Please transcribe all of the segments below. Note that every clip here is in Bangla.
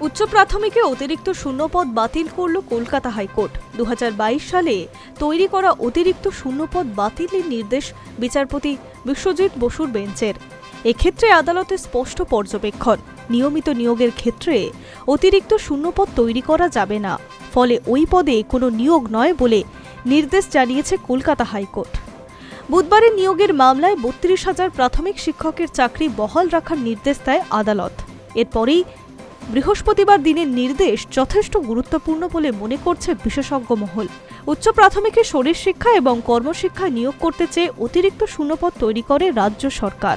উচ্চ প্রাথমিকে অতিরিক্ত শূন্যপদ বাতিল করল কলকাতা হাইকোর্ট। দু হাজার বাইশ সালে তৈরি করা অতিরিক্ত শূন্যপদ বাতিলের নির্দেশ বিচারপতি বিশ্বজিৎ বসুর বেঞ্চের। এক্ষেত্রে আদালতের স্পষ্ট পর্যবেক্ষণ। নিয়মিত নিয়োগের ক্ষেত্রে অতিরিক্ত শূন্যপদ তৈরি করা যাবে না। ফলে ওই পদে কোনো নিয়োগ নয় বলে নির্দেশ জানিয়েছে কলকাতা হাইকোর্ট। বুধবারের নিয়োগের মামলায় বত্রিশ হাজার প্রাথমিক শিক্ষকের চাকরি বহাল রাখার নির্দেশ দেয় আদালত। এরপরেই বৃহস্পতিবার দিনের নির্দেশ যথেষ্ট গুরুত্বপূর্ণ বলে মনে করছে বিশেষজ্ঞ মহল। উচ্চ প্রাথমিকে শরীর শিক্ষা এবং কর্মশিক্ষায় নিয়োগ করতে চেয়ে অতিরিক্ত শূন্যপদ তৈরি করে রাজ্য সরকার।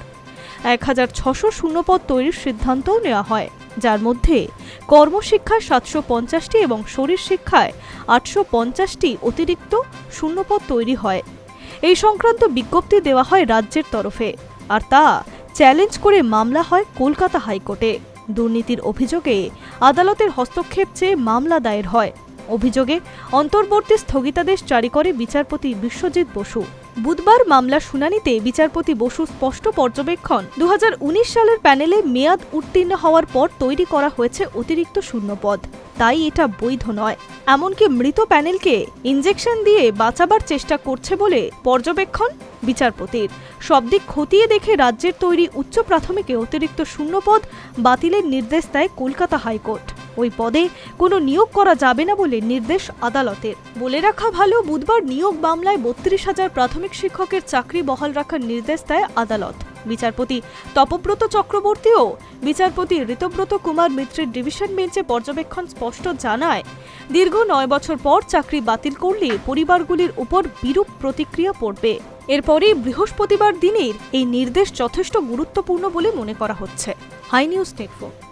এক হাজার ছশো শূন্যপদ তৈরির সিদ্ধান্তও নেওয়া হয়, যার মধ্যে কর্মশিক্ষায় সাতশো পঞ্চাশটি এবং শরীর শিক্ষায় আটশো পঞ্চাশটি অতিরিক্ত শূন্যপদ তৈরি হয়। এই সংক্রান্ত বিজ্ঞপ্তি দেওয়া হয় রাজ্যের তরফে, আর তা চ্যালেঞ্জ করে মামলা হয় কলকাতা হাইকোর্টে। দুর্নীতির অভিযোগে আদালতের হস্তক্ষেপ চেয়ে মামলা দায়ের হয়। অভিযোগে অন্তর্বর্তী স্থগিতাদেশ জারি করে বিচারপতি বিশ্বজিৎ বসু। বুধবার মামলার শুনানিতে বিচারপতি বসু স্পষ্ট পর্যবেক্ষণ দু হাজার উনিশ সালের প্যানেলে মেয়াদ উত্তীর্ণ হওয়ার পর তৈরি করা হয়েছে অতিরিক্ত শূন্যপদ। তাই এটা বৈধ নয়। এমনকি মৃত প্যানেলকে ইঞ্জেকশন দিয়ে বাঁচাবার চেষ্টা করছে বলে পর্যবেক্ষণ বিচারপতির। সব দিক খতিয়ে দেখে রাজ্যের তৈরি উচ্চ প্রাথমিকে অতিরিক্ত শূন্যপদ বাতিলের নির্দেশ দেয় কলকাতা হাইকোর্ট। ওই পদে কোনো নিয়োগ করা যাবে না বলে নির্দেশ আদালতের। বলে রাখা ভালো, বুধবার নিয়োগ মামলায় বত্রিশ হাজার প্রাথমিক শিক্ষকের চাকরি বহাল রাখার নির্দেশ দেয় আদালত। বিচারপতি তপব্রত চক্রবর্তী ও বিচারপতি ঋতব্রত কুমার মিত্রের ডিভিশন বেঞ্চে পর্যবেক্ষণ স্পষ্ট জানায়, দীর্ঘ নয় বছর পর চাকরি বাতিল করলে পরিবারগুলির উপর বিরূপ প্রতিক্রিয়া পড়বে। এরপরে বৃহস্পতিবার দিনের এই নির্দেশ যথেষ্ট গুরুত্বপূর্ণ বলে মনে করা হচ্ছে। High news network